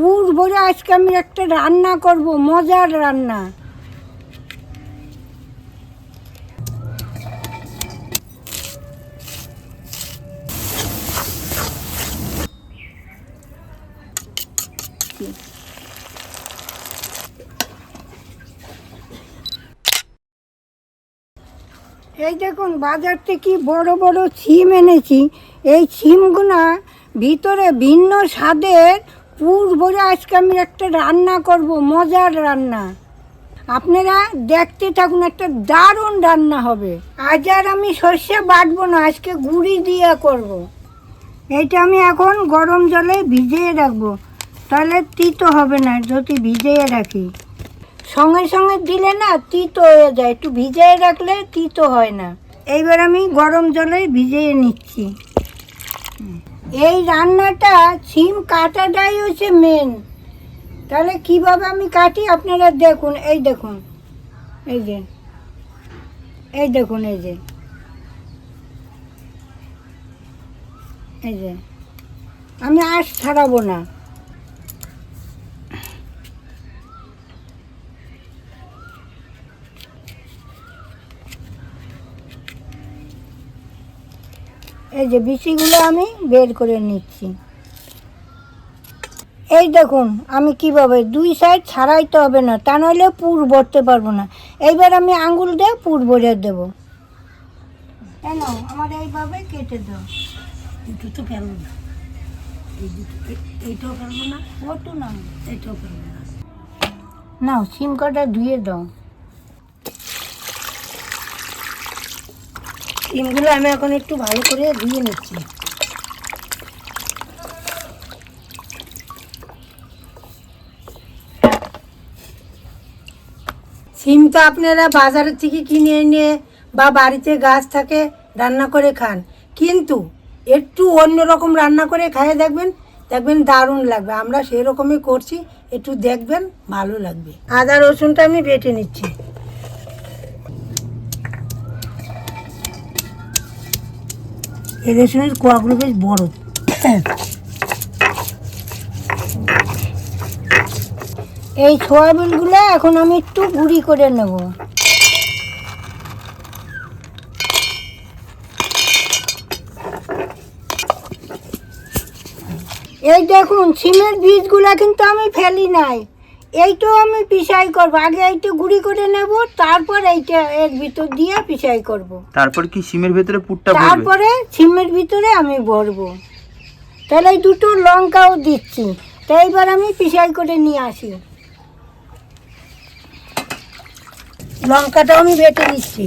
পুর ভরে আজকে আমি একটা রান্না করব, মজার রান্না। এই দেখুন, বাজার থেকে বড় বড় ছিম এনেছি। এই ছিমগুনা ভিতরে ভিন্ন স্বাদের পুর ভরে আজকে আমি একটা রান্না করব, মজার রান্না। আপনারা দেখতে থাকুন, একটা দারুণ রান্না হবে। আজ আর আমি সর্ষে বাটবো না, আজকে গুঁড়ি দিয়ে করব। এটা আমি এখন গরম জলে ভিজিয়ে রাখব। তাহলে তিতো হবে না, যদি ভিজিয়ে রাখি। সঙ্গে সঙ্গে দিলে না তিতো হয়ে যায়, একটু ভিজিয়ে রাখলে তিতো হয় না। এইবার আমি গরম জলে ভিজিয়ে নিচ্ছি। এই রান্নাটা সিম কাটাটাই হচ্ছে মেন তাহলে কীভাবে আমি কাটি? আপনারা দেখুন, এই দেখুন। এই যে, এই দেখুন, এই যে। এই যে। আমি আঁশ ছাড়াবো না। এই যে বিচিগুলো আমি বের করে নিচ্ছি। এই দেখুন আমি কীভাবে দুই সাইড ছাড়াইতে হবে না তা নইলে পুর ভরতে পারব না। এইবার আমি আঙ্গুল দিয়ে পুর ভরে দেবো। কেন আমার এইভাবে কেটে দাও। দুটো তো ফেলব না। এই দুটো এইটাও ফেলব না। ওটু না এইটাও ফেলব না। নাও সিম কাটা ধুয়ে দাও। ডিমগুলো আমি এখন একটু ভালো করে ধুয়ে নিচ্ছি। সিম তো আপনারা বাজারের থেকে কিনে এনে বা বাড়িতে গাছ থাকে, রান্না করে খান। কিন্তু একটু অন্যরকম রান্না করে খাইয়ে দেখবেন দেখবেন দারুণ লাগবে। আমরা সেরকমই করছি, একটু দেখবেন ভালো লাগবে। আদা রসুনটা আমি বেটে নিচ্ছি। এই রসুনের কোয়াগুলো বেশ বড়। এই সয়াবিনগুলো এখন আমি একটু গুঁড়ি করে নেব। এই দেখুন, সিমের বীজগুলা কিন্তু আমি ফেলি নাই। এইটাও আমি পিসাই করব। আগে এইটা গুঁড়ি করে নেব তারপর এইটা এর ভিতর দিয়ে পিসাই করব। তারপর কি সিমের ভেতরে পুরটা ভরবে? তারপরে সিমের ভিতরে আমি ভরবো। তাহলে এই দুটো লঙ্কাও দিচ্ছি। তো এইবার আমি পিসাই করে নিয়ে আসি। লঙ্কাটাও আমি বেটে নিচ্ছি।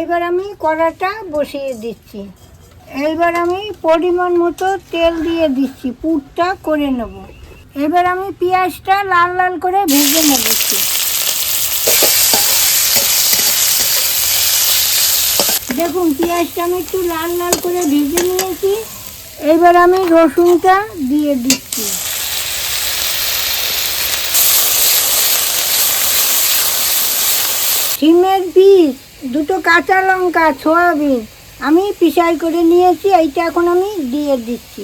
এইবার আমি কড়াটা বসিয়ে দিচ্ছি। এইবার আমি পরিমাণ মতো তেল দিয়ে দিচ্ছি, পুরটা করে নেব। এবার আমি পেঁয়াজটা লাল লাল করে ভেজে নেব দেখুন, পেঁয়াজটা আমি একটু লাল লাল করে ভেজে নিয়েছি। এবার আমি রসুনটা দিয়ে দিচ্ছি। সিমের বীজ দুটো কাঁচা লঙ্কা, সয়াবিন আমি পিসাই করে নিয়েছি, এইটা এখন আমি দিয়ে দিচ্ছি।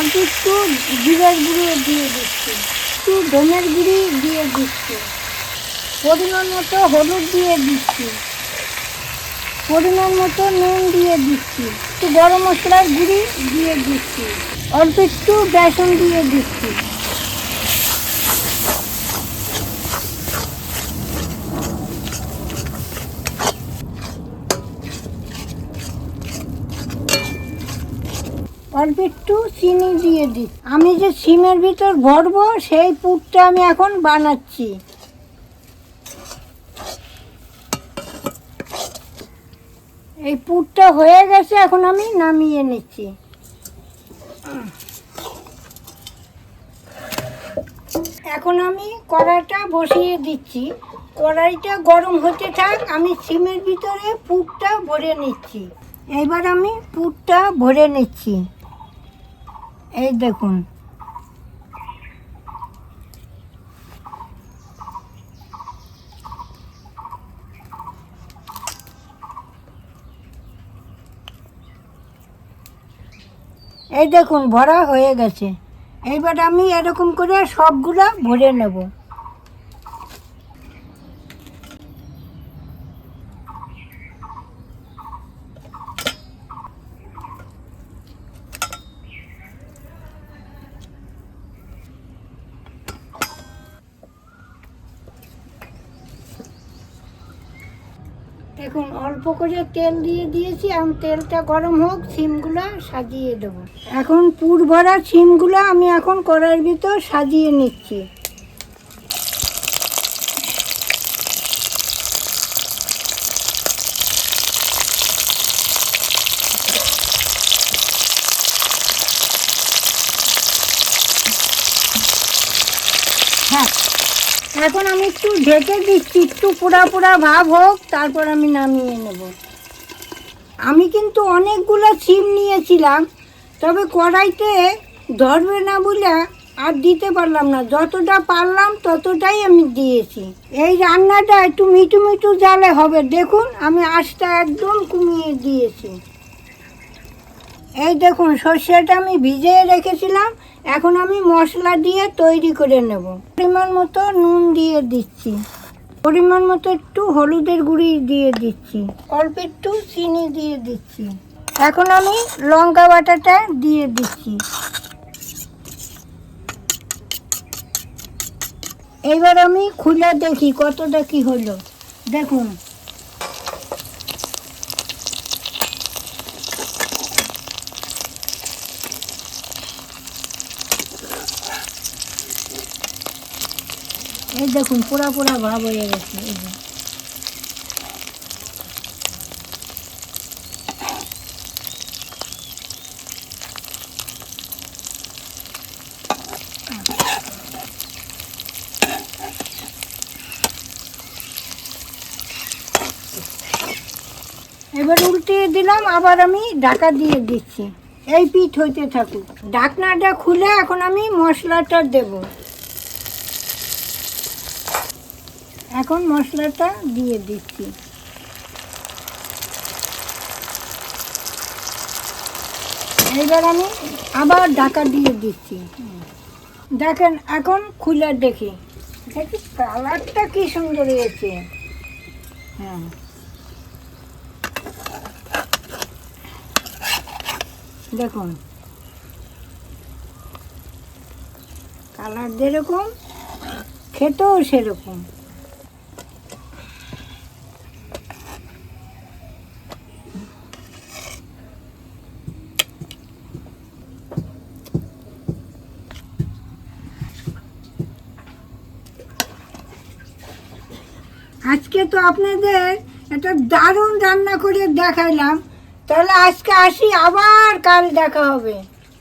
একটু জিরের গুঁড়ো দিয়ে দিচ্ছি, একটু ধনের গুঁড়ি দিয়ে দিচ্ছি, পরিমাণ মতো হলুদ দিয়ে দিচ্ছি, পরিমাণ মতো নুন দিয়ে দিচ্ছি, একটু গরম মশলার গুঁড়ি দিয়ে দিচ্ছি, অল্প একটু বেসন দিয়ে দিচ্ছি। অল্প একটু চিনি দিয়ে দিই আমি যে সিমের ভিতর ভরবো, সেই পুরটা আমি এখন বানাচ্ছি। এই পুরটা হয়ে গেছে, এখন আমি নামিয়ে নিচ্ছি। এখন আমি কড়াইটা বসিয়ে দিচ্ছি। কড়াইটা গরম হতে থাক, আমি সিমের ভিতরে পুরটা ভরে নিচ্ছি। এবার আমি পুরটা ভরে নিচ্ছি। এই দেখুন। এই দেখুন ভরা হয়ে গেছে। এইবার আমি এরকম করে সবগুলা ভরে নেব। দেখুন অল্প করে তেল দিয়ে দিয়েছি, এখন তেলটা গরম হোক, সিমগুলো সাজিয়ে দেব। এখন পুর ভরা সিমগুলো আমি এখন কড়াইয়ের ভিতর সাজিয়ে নিচ্ছি। হ্যাঁ। এখন আমি একটু ঢেকে দিচ্ছি, একটু পোড়া পোড়া ভাব হোক, তারপর আমি নামিয়ে নেব। আমি কিন্তু অনেকগুলো সিম নিয়েছিলাম, তবে কড়াইতে ধরবে না বলে আর দিতে পারলাম না। যতটা পারলাম ততটাই আমি দিয়েছি। এই রান্নাটা একটু মিটু মিটু জালে হবে। দেখুন, আমি আঁচটা একদম কমিয়ে দিয়েছি। এই দেখুন, সর্ষেটা আমি ভিজিয়ে রেখেছিলাম, এখন আমি মশলা দিয়ে তৈরি করে নেব। পরিমাণ মতো নুন দিয়ে দিচ্ছি। পরিমাণ মতো একটু হলুদের গুঁড়ি দিয়ে দিচ্ছি। অল্প একটু চিনি দিয়ে দিচ্ছি। এখন আমি লঙ্কা বাটাটা দিয়ে দিচ্ছি। এবার আমি খুলে দেখি কতটা কি হলো। দেখুন। এই দেখুন, পোড়া পোড়া ভাব হয়ে গেছে, এই যে। এবার উল্টিয়ে দিলাম, আবার আমি ঢাকা দিয়ে দিচ্ছি। এই পিঠ হইতে থাকুক। ঢাকনাটা খুলে এখন আমি মশলাটা দেবো। এখন মশলাটা দিয়ে দিচ্ছি। এইবার আমি আবার ঢাকা দিয়ে দিচ্ছি। দেখেন, এখন খুলে দেখি। দেখি, কালারটা কি সুন্দর হয়েছে। হ্যাঁ। দেখুন। কালার যেরকম, খেতেও সেরকম। আজকে তো আপনাদের একটা দারুণ রান্না করে দেখাইলাম। তাহলে আজকে আসি, আবার কাল দেখা হবে।